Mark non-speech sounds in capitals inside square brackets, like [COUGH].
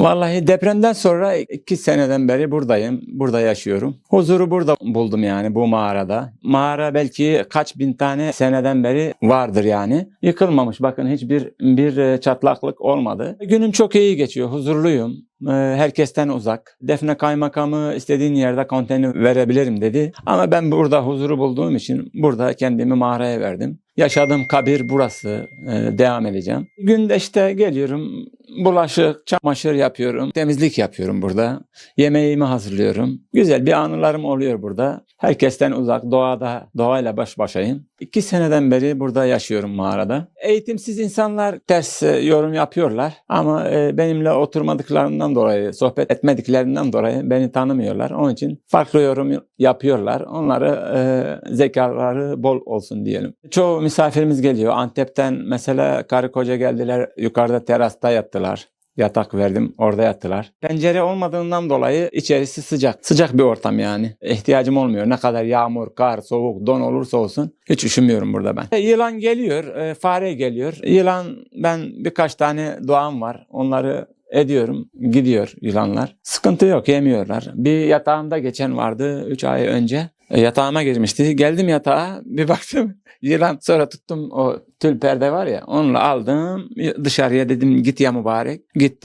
Vallahi depremden sonra iki seneden beri buradayım. Burada yaşıyorum. Huzuru burada buldum yani bu mağarada. Mağara belki kaç bin tane seneden beri vardır yani. Yıkılmamış bakın hiçbir bir e, çatlaklık olmadı. Günüm çok iyi geçiyor. Huzurluyum. Ee, Herkesten uzak. Defne kaymakamı istediğin yerde konteyner verebilirim dedi. Ama ben burada huzuru bulduğum için burada kendimi mağaraya verdim. Yaşadığım kabir burası. Ee, devam edeceğim. Günde işte geliyorum. Bulaşık, çamaşır yapıyorum. Temizlik yapıyorum burada. Yemeğimi hazırlıyorum. Güzel bir anılarım oluyor burada. Herkesten uzak, doğada, doğayla baş başayım. İki seneden beri burada yaşıyorum mağarada. Eğitimsiz insanlar ters e, yorum yapıyorlar. Ama e, benimle oturmadıklarından dolayı, sohbet etmediklerinden dolayı beni tanımıyorlar. Onun için farklı yorum yapıyorlar. Onları e, zekaları bol olsun diyelim. Çoğu misafirimiz geliyor. Antep'ten mesela karı koca geldiler. Yukarıda terasta yattılar. Yatak verdim orada yattılar. Pencere olmadığından dolayı içerisi sıcak. Sıcak bir ortam yani. İhtiyacım olmuyor. Ne kadar yağmur, kar, soğuk, don olursa olsun hiç üşümüyorum burada ben. E, Yılan geliyor, e, fare geliyor. Yılan ben birkaç tane doğam var. Onları ediyorum. Gidiyor yılanlar. Sıkıntı yok yemiyorlar. Bir yatağımda geçen vardı 3 ay önce. E, Yatağıma girmişti. Geldim yatağa bir baktım [LAUGHS] yılan sonra tuttum o tül perde var ya onunla aldım dışarıya dedim git ya mübarek. Git